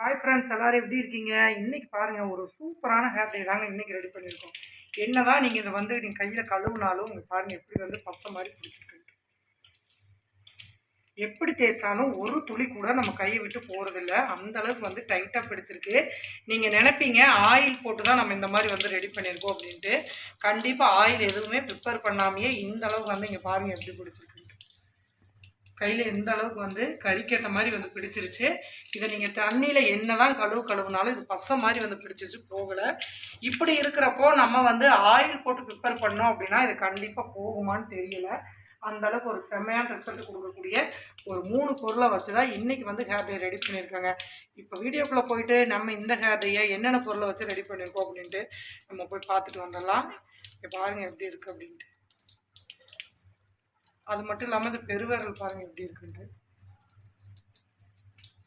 Hi friends எல்லோரும் எப்படி இருக்கீங்க? இன்னைக்கு பாருங்கள் ஒரு சூப்பரான ஹேர் டே தாங்க இன்றைக்கி ரெடி பண்ணியிருக்கோம். என்ன தான் நீங்கள் இதை வந்து நீங்கள் கையில் கழுவுனாலும் உங்கள் பாருங்கள் எப்படி வந்து பசை மாதிரி பிடிச்சிருக்கு. எப்படி தேய்ச்சாலும் ஒரு துளி கூட நம்ம கையை விட்டு போகிறதில்ல அந்தளவுக்கு வந்து டைட்டாக பிடிச்சிருக்கு. நீங்கள் நினைப்பீங்க ஆயில் போட்டு தான் நம்ம இந்த மாதிரி வந்து ரெடி பண்ணியிருக்கோம் அப்படின்ட்டு. கண்டிப்பாக ஆயில் எதுவுமே ப்ரிப்பேர் பண்ணாமையே இந்த அளவுக்கு வந்து இங்கே பாருங்கள் எப்படி பிடிச்சிருக்கு. கையில் எந்த அளவுக்கு வந்து கறிக்கேற்ற மாதிரி வந்து பிடிச்சிருச்சு. இதை நீங்கள் தண்ணியில் என்ன தான் கழுவு கழுவுனாலும் இது பசை மாதிரி வந்து பிடிச்சிருச்சு போகலை. இப்படி இருக்கிறப்போ நம்ம வந்து ஆயில் போட்டு ப்ரிப்பேர் பண்ணோம் அப்படின்னா இது கண்டிப்பாக போகுமான்னு தெரியலை. அந்த அளவுக்கு ஒரு செம்மையான ரிசல்ட் கொடுக்கக்கூடிய ஒரு மூணு பொருளை வச்சு தான் இன்றைக்கி வந்து ஹேர் டே ரெடி பண்ணியிருக்காங்க. இப்போ வீடியோக்குள்ளே போயிட்டு நம்ம இந்த ஹேர் டேயை என்னென்ன பொருளை வச்சு ரெடி பண்ணியிருக்கோம் அப்படின்ட்டு நம்ம போய் பார்த்துட்டு வந்துடலாம். இப்போ பாருங்கள் எப்படி இருக்குது அப்படின்ட்டு. அது மட்டும் இல்லாமல் இந்த பெருவிரல் பாருங்கள் எப்படி இருக்குன்ட்டு.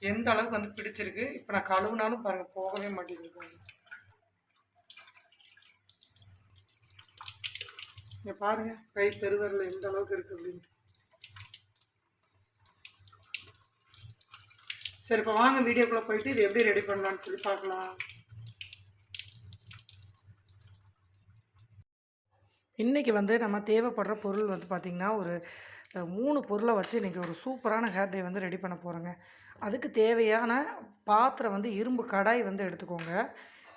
எந்த அளவுக்கு வந்து பிடிச்சிருக்கு? இப்போ நான் கழுவுனாலும் பாருங்கள் போகவே மாட்டேங்குது பாருங்க. இங்கே பாருங்கள் கை பெருவரில் எந்த அளவுக்கு இருக்குது அப்படின்ட்டு. சரி இப்போ வாங்க வீடியோக்குள்ளே போயிட்டு இது எப்படி ரெடி பண்ணலான்னு சொல்லி பார்க்கலாம். இன்றைக்கி வந்து நம்ம தேவைப்படுற பொருள் வந்து பார்த்திங்கன்னா ஒரு மூணு பொருளை வச்சு இன்றைக்கி ஒரு சூப்பரான ஹேர் டே வந்து ரெடி பண்ண போகிறோங்க அதுக்கு தேவையான பாத்திரம் வந்து இரும்பு கடாய் வந்து எடுத்துக்கோங்க.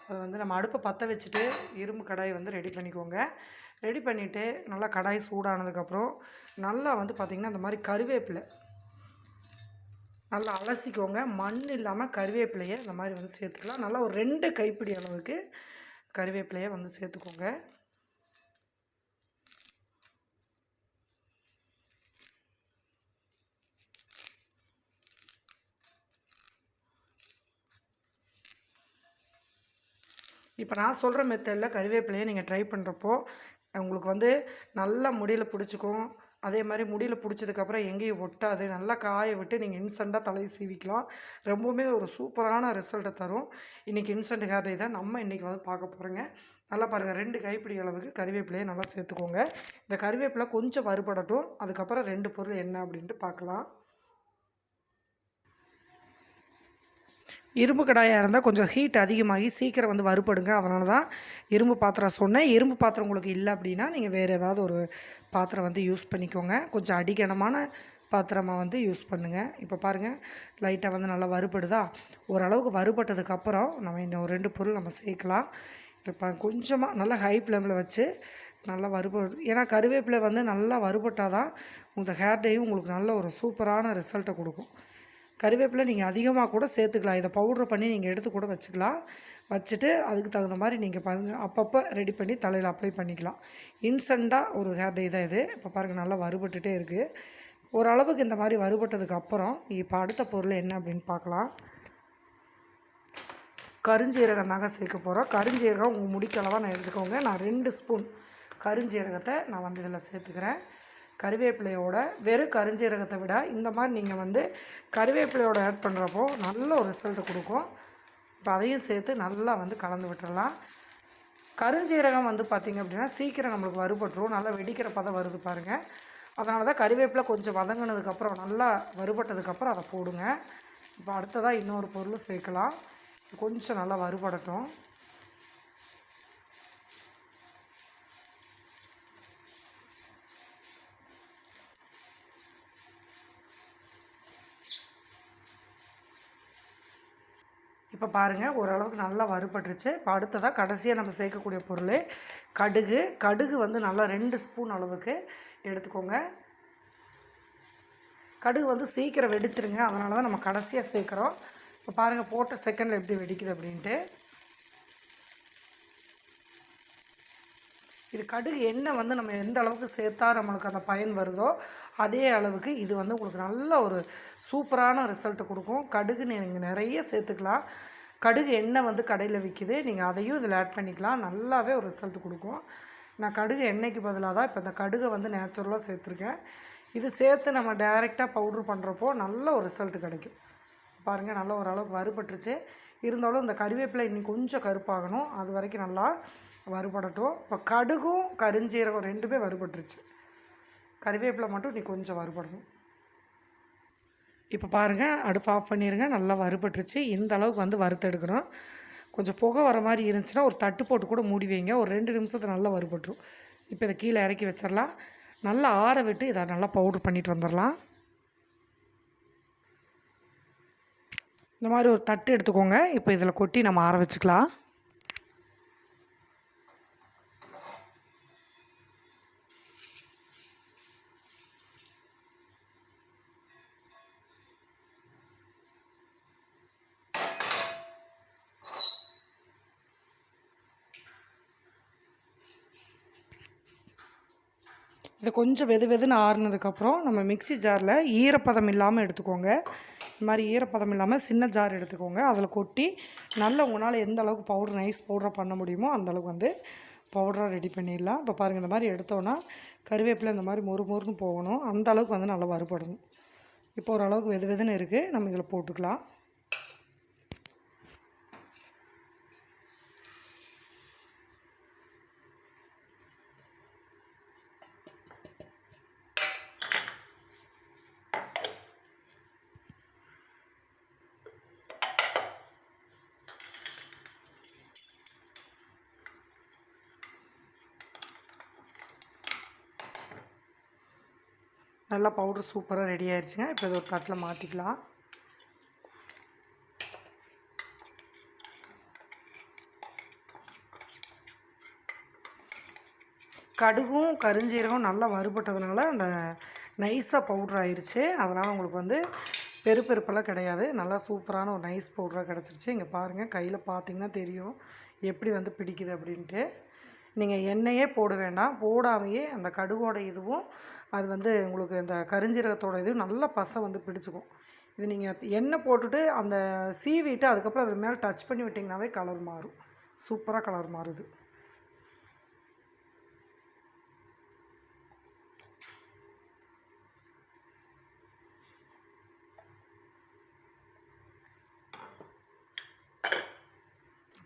அது வந்து நம்ம அடுப்பை பற்ற வச்சுட்டு இரும்பு கடாய் வந்து ரெடி பண்ணிக்கோங்க. ரெடி பண்ணிவிட்டு நல்லா கடாய் சூடானதுக்கப்புறம் நல்லா வந்து பார்த்திங்கன்னா இந்த மாதிரி கருவேப்பிலை நல்லா அலசிக்கோங்க. மண் இல்லாமல் கருவேப்பிலையை இந்த மாதிரி வந்து சேர்த்துக்கலாம். நல்லா ஒரு ரெண்டு கைப்பிடி அளவுக்கு கருவேப்பிலையை வந்து சேர்த்துக்கோங்க. இப்போ நான் சொல்கிற மெத்தடில் கருவேப்பிலையை நீங்கள் ட்ரை பண்ணுறப்போ உங்களுக்கு வந்து நல்லா முடியில் பிடிச்சிக்கும். அதே மாதிரி முடியில் பிடிச்சதுக்கப்புறம் எங்கேயும் ஒட்டாது. நல்லா காய விட்டு நீங்கள் இன்ஸ்டண்ட்டாக தலையை சீவிக்கலாம். ரொம்பவுமே ஒரு சூப்பரான ரிசல்ட்டை தரும். இன்றைக்கி இன்ஸ்டன்ட் ஹேர் டே தான் நம்ம இன்றைக்கி வந்து பார்க்க போகிறோங்க நல்லா பாருங்கள் ரெண்டு கைப்பிடி அளவுக்கு கருவேப்பிலையை நல்லா சேர்த்துக்கோங்க. இந்த கருவேப்பிலை கொஞ்சம் வறுபடட்டும். அதுக்கப்புறம் ரெண்டு பொருள் என்ன அப்படின்ட்டு பார்க்கலாம். இரும்பு கடாயாக இருந்தால் கொஞ்சம் ஹீட் அதிகமாகி சீக்கிரம் வந்து வறுப்படுங்க அதனால தான் இரும்பு பாத்திரம் சொன்னேன். இரும்பு பாத்திரம் உங்களுக்கு இல்லை அப்படின்னா நீங்கள் வேறு ஏதாவது ஒரு பாத்திரம் வந்து யூஸ் பண்ணிக்கோங்க. கொஞ்சம் அடிக்கனமான பாத்திரமாக வந்து யூஸ் பண்ணுங்கள் இப்போ பாருங்கள் லைட்டாக வந்து நல்லா வறுபடுதா? ஓரளவுக்கு வறுபட்டதுக்கப்புறம் நம்ம இன்னும் ஒரு ரெண்டு பொருள் நம்ம சேர்க்கலாம். இப்போ கொஞ்சமாக நல்லா ஹை ஃப்ளேமில் வச்சு நல்லா வறுபடு ஏன்னா கருவேப்பிலை வந்து நல்லா வறுபட்டால் தான் உங்கள் ஹேர் டேயும் உங்களுக்கு நல்ல ஒரு சூப்பரான ரிசல்ட்டை கொடுக்கும். கருவேப்பிலை நீங்கள் அதிகமாக கூட சேர்த்துக்கலாம். இதை பவுட்ரு பண்ணி நீங்கள் எடுத்து கூட வச்சுக்கலாம். வச்சுட்டு அதுக்கு தகுந்த மாதிரி நீங்கள் பாருங்க அப்பப்போ ரெடி பண்ணி தலையில் அப்ளை பண்ணிக்கலாம். இன்ஸ்டண்ட்டாக ஒரு ஹேர் டே தான் இது. இப்போ பாருங்கள் நல்லா வறுபட்டுட்டே இருக்குது ஓரளவுக்கு இந்த மாதிரி வறுபட்டதுக்கு அப்புறம் இப்போ அடுத்த பொருள் என்ன அப்படின்னு பார்க்கலாம். கருஞ்சீரகம் தாங்க சேர்க்க போகிறோம் கருஞ்சீரகம் உங்கள் முடிக்களவாக நான் எடுத்துக்கோங்க. நான் ரெண்டு ஸ்பூன் கருஞ்சீரகத்தை நான் வந்து இதில் சேர்த்துக்கிறேன். கருவேப்பிலையோட வெறும் கருஞ்சீரகத்தை விட இந்த மாதிரி நீங்கள் வந்து கருவேப்பிலையோட ஆட் பண்ணுறப்போ நல்ல ஒரு ரிசல்ட் கொடுக்கும். இப்போ அதையும் சேர்த்து நல்லா வந்து கலந்து விட்டுடலாம் கருஞ்சீரகம் வந்து பார்த்திங்க அப்படின்னா சீக்கிரம் நம்மளுக்கு வறுபட்டுரும். நல்லா வெடிக்கிற பதம் வருது பாருங்கள் அதனால தான் கருவேப்பிலை கொஞ்சம் வதங்கினதுக்கப்புறம் நல்லா வறுபட்டதுக்கப்புறம் அதை போடுங்க. இப்போ அடுத்ததாக இன்னொரு பொருள் சேர்க்கலாம். கொஞ்சம் நல்லா வறுபடட்டும். இப்போ பாருங்கள் ஓரளவுக்கு நல்லா வறுபட்டுருச்சு. இப்போ அடுத்ததாக கடைசியாக நம்ம சேர்க்கக்கூடிய பொருள் கடுகு. கடுகு வந்து நல்லா ரெண்டு ஸ்பூன் அளவுக்கு எடுத்துக்கோங்க. கடுகு வந்து சீக்கிரம் வெடிச்சிருங்க. அதனால தான் நம்ம கடைசியாக சேர்க்குறோம். இப்போ பாருங்கள் போட்ட செகண்டில் எப்படி வெடிக்குது அப்படின்ட்டு. இது கடுகு எண்ணெய் வந்து நம்ம எந்த அளவுக்கு சேர்த்தா நம்மளுக்கு அந்த பயன் வருதோ அதே அளவுக்கு இது வந்து உங்களுக்கு நல்ல ஒரு சூப்பரான ரிசல்ட்டு கொடுக்கும். கடுகு நீங்கள் நிறைய சேர்த்துக்கலாம். கடுகு எண்ணெய் வந்து கடையில் விற்கிது நீங்கள் அதையும் இதில் ஆட் பண்ணிக்கலாம். நல்லாவே ஒரு ரிசல்ட் கொடுக்கும். நான் கடுகு எண்ணெய்க்கு பதிலாக தான் இப்போ இந்த கடுகை வந்து நேச்சுரலாக சேர்த்துருக்கேன். இது சேர்த்து நம்ம டைரெக்டாக பவுட்ரு பண்ணுறப்போ நல்ல ஒரு ரிசல்ட் கிடைக்கும். பாருங்கள் நல்லா ஓரளவுக்கு வறுபட்டுருச்சு. இருந்தாலும் இந்த கருவேப்பிலை இன்னும் கொஞ்சம் கருப்பாகணும். அது வரைக்கும் நல்லா வறுபடட்டும். இப்போ கடுகும் கருஞ்சீரகம் ரெண்டுமே வறுபட்டுருச்சு. கருவேப்பிலை மட்டும் இன்னைக்கு கொஞ்சம் வறுபடணும். இப்போ பாருங்கள் அடுப்பு ஆஃப் பண்ணிடுங்க நல்லா வறுபட்டுருச்சு. இந்த அளவுக்கு வந்து வறுத்தெடுக்கிறோம் கொஞ்சம் புகை வர மாதிரி இருந்துச்சுன்னா ஒரு தட்டு போட்டு கூட மூடி வைங்க. ஒரு ரெண்டு நிமிஷத்தை நல்லா வறுபட்டுரும். இப்போ இதை கீழே இறக்கி வச்சிடலாம். நல்லா ஆற விட்டு இதை நல்லா பவுட்ரு பண்ணிட்டு வந்துடலாம். இந்த மாதிரி ஒரு தட்டு எடுத்துக்கோங்க. இப்போ இதில் கொட்டி நம்ம ஆற வச்சுக்கலாம். இதை கொஞ்சம் வெது வெதுன்னு ஆறுனதுக்கப்புறம் நம்ம மிக்ஸி ஜாரில் ஈரப்பதம் இல்லாமல் எடுத்துக்கோங்க. இந்த மாதிரி ஈரப்பதம் இல்லாமல் சின்ன ஜார் எடுத்துக்கோங்க. அதில் கொட்டி நல்ல உங்களால் எந்த அளவுக்கு பவுடர் நைஸ் பவுடராக பண்ண முடியுமோ அந்த அளவுக்கு வந்து பவுடராக ரெடி பண்ணிடலாம். இப்போ பாருங்கள் இந்த மாதிரி எடுத்தோன்னா கருவேப்பிலை இந்த மாதிரி மொறு மொறுன்னு போகணும். அந்த அளவுக்கு வந்து நல்லா வறுபடணும். இப்போ ஓரளவுக்கு வெது வெதுன்னு இருக்குது நம்ம இதில் போட்டுக்கலாம். நல்லா பவுடர் சூப்பராக ரெடி ஆயிடுச்சுங்க இப்போ இதை ஒரு தட்டில் மாற்றிக்கலாம் கடுகும் கருஞ்சீரகம் நல்லா வறுபட்டதுனால அந்த நைஸாக பவுட்ரு ஆயிடுச்சு அதனால் உங்களுக்கு வந்து பெருப்பெருப்பெல்லாம் கிடையாது. நல்லா சூப்பரான ஒரு நைஸ் பவுடராக கிடச்சிருச்சு. இங்கே பாருங்கள் கையில் பார்த்தீங்கன்னா தெரியும் எப்படி வந்து பிடிக்குது அப்படின்ட்டு. நீங்கள் எண்ணெயே போட வேண்டாம். போடாமையே அந்த கடுகோட இதுவும் அது வந்து உங்களுக்கு இந்த கருஞ்சீரகத்தோட இது நல்லா பசை வந்து பிடிச்சிக்கும். இது நீங்கள் எண்ணெய் போட்டுட்டு அந்த சீவிட்டு அதுக்கப்புறம் அது மேலே டச் பண்ணி விட்டிங்கனாவே கலர் மாறும். சூப்பராக கலர் மாறுது.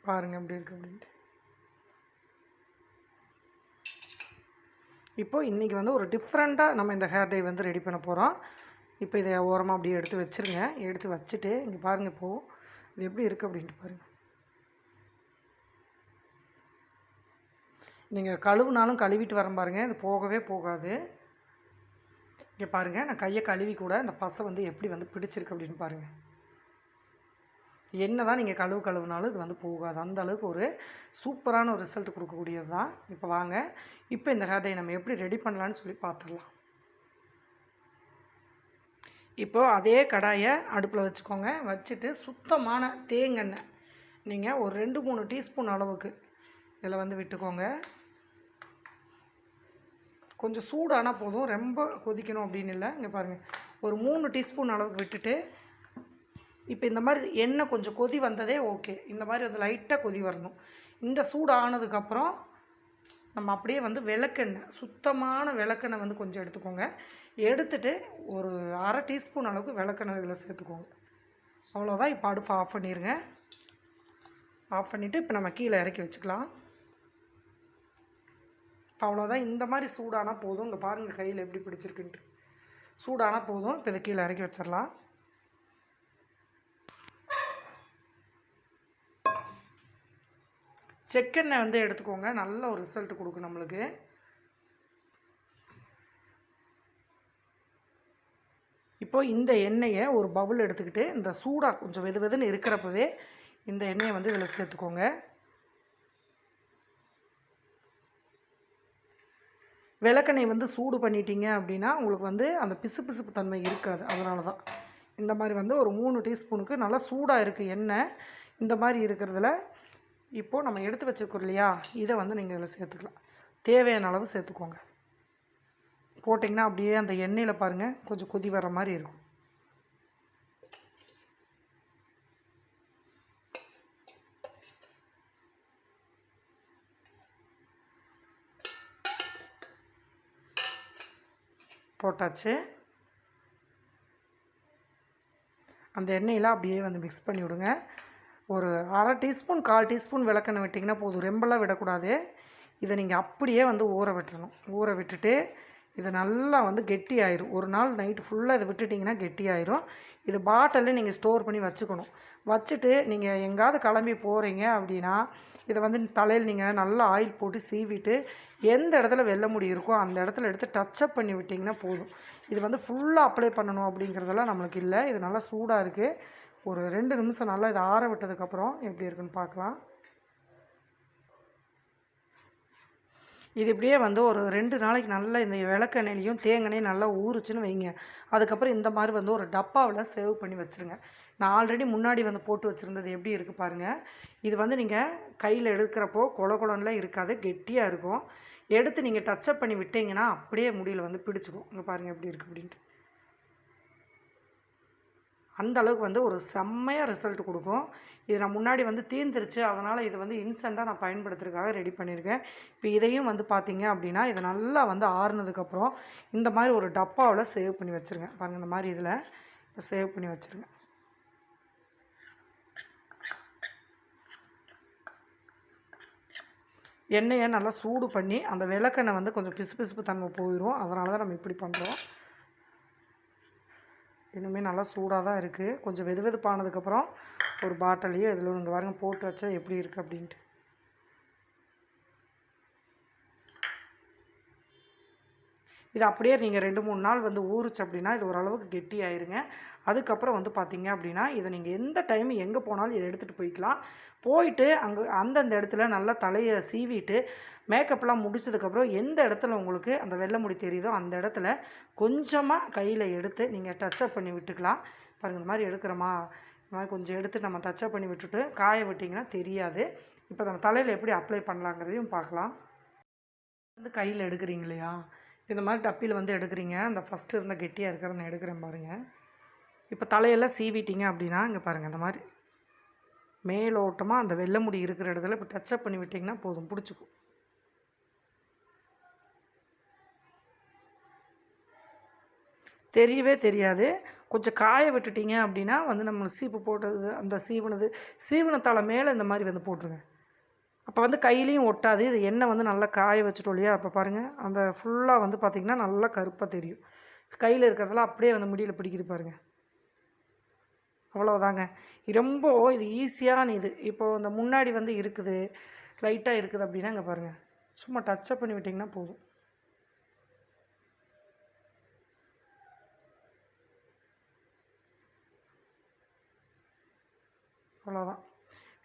பாருங்கள் எப்படி இருக்குது அப்படின்ட்டு. இப்போது இன்றைக்கி வந்து ஒரு டிஃப்ரெண்ட்டாக நம்ம இந்த ஹேர் டை வந்து ரெடி பண்ண போகிறோம் இப்போ இதை ஓரமாக அப்படியே எடுத்து வச்சுருங்க. எடுத்து வச்சுட்டு இங்கே பாருங்கள் இப்போது இது எப்படி இருக்குது அப்படின்ட்டு பாருங்கள் நீங்கள் கழுவுனாலும் கழுவிட்டு வர பாருங்கள் இது போகவே போகாது. இங்கே பாருங்கள் நான் கையை கழுவி கூட இந்த பசை வந்து எப்படி வந்து பிடிச்சிருக்கு அப்படின்னு பாருங்கள் என்ன தான் நீங்கள் கழுவு கழுவுனாலும் இது வந்து போகாது. அந்த அளவுக்கு ஒரு சூப்பரான ஒரு ரிசல்ட் கொடுக்கக்கூடியது தான் இப்போ வாங்க. இப்போ இந்த ஹேர் டை நம்ம எப்படி ரெடி பண்ணலான்னு சொல்லி பார்த்துடலாம் இப்போ அதே கடாயை அடுப்பில் வச்சுக்கோங்க. வச்சுட்டு சுத்தமான தேங்கெண்ணெய். நீங்கள் ஒரு ரெண்டு மூணு டீஸ்பூன் அளவுக்கு இதில் வந்து விட்டுக்கோங்க. கொஞ்சம் சூடானா போதும். ரொம்ப கொதிக்கணும் அப்படின்னு இல்லை. இங்கே பாருங்கள் ஒரு மூணு டீஸ்பூன் அளவுக்கு விட்டுட்டு இப்போ இந்த மாதிரி எண்ணெய் கொஞ்சம் கொதி வந்ததே ஓகே. இந்த மாதிரி அது லைட்டாக கொதி வரணும். இந்த சூடு ஆனதுக்கப்புறம் நம்ம அப்படியே வந்து விளக்கெண்ணெய் சுத்தமான விளக்கெண்ணெய் வந்து கொஞ்சம் எடுத்துக்கோங்க. எடுத்துட்டு ஒரு அரை டீஸ்பூன் அளவுக்கு விளக்கெண்ணெய் இதில் சேர்த்துக்கோங்க. அவ்வளோதான் இப்போ அடுப்பு ஆஃப் பண்ணிடுங்க ஆஃப் பண்ணிவிட்டு இப்போ நம்ம கீழே இறக்கி வச்சுக்கலாம். இப்போ அவ்வளோதான். இந்த மாதிரி சூடானால் போதும். இங்கே பாருங்கள் கையில் எப்படி பிடிச்சிருக்குன்ட்டு. சூடானால் போதும். இப்போ இதை கீழே இறக்கி வச்சிடலாம். செக்கெண்ணெய் வந்து எடுத்துக்கோங்க. நல்ல ஒரு ரிசல்ட் கொடுக்கும் நம்மளுக்கு. இப்போ இந்த எண்ணெயை ஒரு பவுல் எடுத்துக்கிட்டு இந்த சூடாக கொஞ்சம் வெது வெதுன்னு இருக்கிறப்பவே இந்த எண்ணெயை வந்து இதில் சேர்த்துக்கோங்க. விளக்கெண்ணெய் வந்து சூடு பண்ணிட்டீங்க அப்படின்னா உங்களுக்கு வந்து அந்த பிசு பிசுப்பு தன்மை இருக்காது. அதனால தான் இந்த மாதிரி வந்து ஒரு மூணு டீஸ்பூனுக்கு நல்லா சூடாக இருக்குது எண்ணெய். இந்த மாதிரி இருக்கிறதுல இப்போது நம்ம எடுத்து வச்சுருக்கோம் இல்லையா? இதை வந்து நீங்கள் இதில் சேர்த்துக்கலாம். தேவையான அளவு சேர்த்துக்கோங்க. போட்டிங்கன்னா அப்படியே அந்த எண்ணெயில் பாருங்கள் கொஞ்சம் கொதி வர மாதிரி இருக்கும். போட்டாச்சு. அந்த எண்ணெயில் அப்படியே வந்து மிக்ஸ் பண்ணி விடுங்க. ஒரு அரை டீஸ்பூன் கால் டீஸ்பூன் விளக்கெண்ணெய் விட்டிங்கன்னா போதும். ரெம்பெல்லாம் விடக்கூடாது. இதை நீங்கள் அப்படியே வந்து ஊற விட்டுறணும். ஊற விட்டுட்டு இது நல்லா வந்து கெட்டி ஆயிரும் ஒரு நாள் நைட்டு ஃபுல்லாக இதை விட்டுட்டிங்கன்னா கெட்டி ஆயிரும் இது பாட்டிலே நீங்கள் ஸ்டோர் பண்ணி வச்சுக்கணும். வச்சுட்டு நீங்கள் எங்கேயாவது கிளம்பி போகிறீங்க அப்படின்னா இதை வந்து தலையில் நீங்கள் நல்லா ஆயில் போட்டு சீவிட்டு எந்த இடத்துல வெல்ல முடி இருக்கோ அந்த இடத்துல எடுத்து டச்சப் பண்ணி விட்டிங்கன்னா போதும். இது வந்து ஃபுல்லாக அப்ளை பண்ணணும் அப்படிங்கிறதெல்லாம் நம்மளுக்கு இல்லை. இது நல்லா சூடாக இருக்குது ஒரு ரெண்டு நிமிஷம் நல்லா இதை ஆற விட்டதுக்கப்புறம் எப்படி இருக்குன்னு பார்க்கலாம். இது இப்படியே வந்து ஒரு ரெண்டு நாளைக்கு நல்லா இந்த விளக்கெண்ணெயிலையும் தேங்காயும் நல்லா ஊறுச்சுன்னு வைங்க. அதுக்கப்புறம் இந்த மாதிரி வந்து ஒரு டப்பாவில் சேவ் பண்ணி வச்சுருங்க. நான் ஆல்ரெடி முன்னாடி வந்து போட்டு வச்சுருந்தது எப்படி இருக்குது பாருங்கள் இது வந்து நீங்கள் கையில் எடுக்கிறப்போ கொல குளம்லாம் இருக்காது கெட்டியாக இருக்கும். எடுத்து நீங்கள் டச்சப் பண்ணி விட்டீங்கன்னா அப்படியே முடியில் வந்து பிடிச்சிக்கும். இங்கே பாருங்கள் எப்படி இருக்குது அப்படின்ட்டு. அந்த அளவுக்கு வந்து ஒரு செம்மையாக ரிசல்ட் கொடுக்கும். இது நான் முன்னாடி வந்து தீர்ந்துருச்சு. அதனால் இது வந்து இன்ஸ்டண்ட்டாக நான் பயன்படுத்துறதுக்காக ரெடி பண்ணியிருக்கேன். இப்போ இதையும் வந்து பார்த்தீங்க அப்படின்னா இதை நல்லா வந்து ஆறுனதுக்கப்புறம் இந்த மாதிரி ஒரு டப்பாவில் சேவ் பண்ணி வச்சுருங்க. பாருங்கள் இந்த மாதிரி இதில் சேவ் பண்ணி வச்சுருங்க. எண்ணெயை நல்லா சூடு பண்ணி அந்த விளக்கெண்ணெய் வந்து கொஞ்சம் பிசுபிசுப்பு தன்மை போயிடும் அதனால தான் நம்ம இப்படி பண்ணுறோம் இன்னுமே நல்லா சூடாக தான் இருக்குது. கொஞ்சம் வெது வெதுப்பானதுக்கப்புறம் ஒரு பாட்டிலையும் இதில் நீங்கள் பாருங்கள் போட்டு வச்சா எப்படி இருக்குது அப்படின்ட்டு. இது அப்படியே நீங்கள் ரெண்டு மூணு நாள் வந்து ஊறுச்சு அப்படின்னா இது ஓரளவுக்கு கெட்டி ஆயிருங்க. அதுக்கப்புறம் வந்து பார்த்தீங்க அப்படின்னா இதை நீங்கள் எந்த டைம் எங்கே போனாலும் இதை எடுத்துகிட்டு போய்க்கலாம். போயிட்டு அங்கே அந்தந்த இடத்துல நல்லா தலையை சீவிட்டு மேக்கப்லாம் முடிச்சதுக்கப்புறம் எந்த இடத்துல உங்களுக்கு அந்த வெள்ளை முடி தெரியுதோ அந்த இடத்துல கொஞ்சமாக கையில் எடுத்து நீங்கள் டச்சப் பண்ணி விட்டுக்கலாம். பாருங்கள் இந்த மாதிரி எடுக்கிறோமா? இந்த மாதிரி கொஞ்சம் எடுத்து நம்ம டச்சப் பண்ணி விட்டுட்டு காய விட்டிங்கன்னா தெரியாது. இப்போ நம்ம தலையில் எப்படி அப்ளை பண்ணலாங்கிறதையும் பார்க்கலாம். வந்து கையில் எடுக்கிறீங்க இல்லையா? இந்த மாதிரி டப்பியில் வந்து எடுக்கிறீங்க. அந்த ஃபஸ்ட்டு இருந்த கெட்டியாக இருக்கிறத நான் எடுக்கிறேன் பாருங்கள் இப்போ தலையெல்லாம் சீவிட்டிங்க அப்படின்னா இங்கே பாருங்கள் இந்த மாதிரி மேலோட்டமாக அந்த வெள்ளை முடி இருக்கிற இடத்துல இப்போ டச்சப் பண்ணி விட்டிங்கன்னா போதும் பிடிச்சிக்கும். தெரியவே தெரியாது. கொஞ்சம் காய விட்டுட்டீங்க அப்படின்னா வந்து நம்ம சீப்பு போட்டது அந்த சீவனது சீவனத்தால் மேலே இந்த மாதிரி வந்து போட்டுருங்க. அப்போ வந்து கையிலையும் ஒட்டாது. இது எண்ணெய் வந்து நல்லா காய வச்சுட்டோம் இல்லையா? அப்போ பாருங்கள் அந்த ஃபுல்லாக வந்து பார்த்திங்கன்னா நல்லா கருப்பாக தெரியும். கையில் இருக்கிறதெல்லாம் அப்படியே வந்து முடியில் பிடிக்கிது பாருங்கள் அவ்வளோதாங்க ரொம்ப இது ஈஸியான இது இப்போது இந்த முன்னாடி வந்து இருக்குது. லைட்டாக இருக்குது அப்படின்னா இங்கே பாருங்கள் சும்மா டச்சப் பண்ணி விட்டிங்கன்னா போதும். அவ்வளோதான்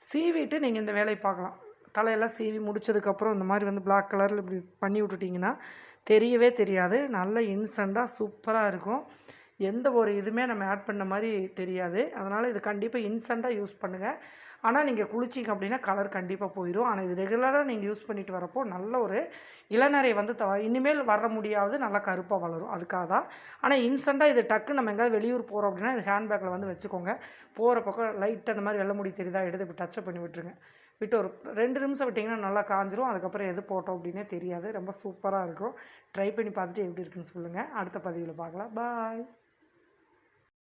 சீவிட்டு நீங்கள் இந்த வேலையை பார்க்கலாம். தலையெல்லாம் சீவி முடிச்சதுக்கப்புறம் இந்த மாதிரி வந்து பிளாக் கலரில் இப்படி பண்ணி விட்டுட்டிங்கன்னா தெரியவே தெரியாது. நல்ல இன்ஸ்டண்ட்டாக சூப்பராக இருக்கும். எந்த ஒரு இதுவுமே நம்ம ஆட் பண்ண மாதிரி தெரியாது. அதனால் இது கண்டிப்பாக இன்ஸ்டண்ட்டாக யூஸ் பண்ணுங்கள் ஆனால் நீங்கள் குளிச்சிங்க அப்படின்னா கலர் கண்டிப்பாக போயிடும் ஆனால் இது ரெகுலராக நீங்கள் யூஸ் பண்ணிட்டு வரப்போ நல்ல ஒரு இளநரை வந்து த இனிமேல் வர முடியாது நல்லா கருப்பாக வளரும். அதுக்காக தான். ஆனால் இன்ஸ்டண்ட்டாக இது டக்கு நம்ம எங்கேயாவது வெளியூர் போகிறோம் அப்படின்னா இது ஹேண்ட்பேக்கில் வந்து வச்சுக்கோங்க. போகிற பக்கம் லைட்டாக அந்த மாதிரி வெள்ள முடி தெரியுதா? எடுத்து இப்படி டச்சப் பண்ணி விட்டுருங்க. விட்டு ஒரு ரெண்டு நிமிஷம் விட்டிங்கன்னா நல்லா காஞ்சிரும். அதுக்கப்புறம் எது போட்டோம் அப்படின்னே தெரியாது. ரொம்ப சூப்பராக இருக்கும். ட்ரை பண்ணி பார்த்துட்டு எப்படி இருக்குன்னு சொல்லுங்கள் அடுத்த பதிவில் பார்க்கலாம். பாய்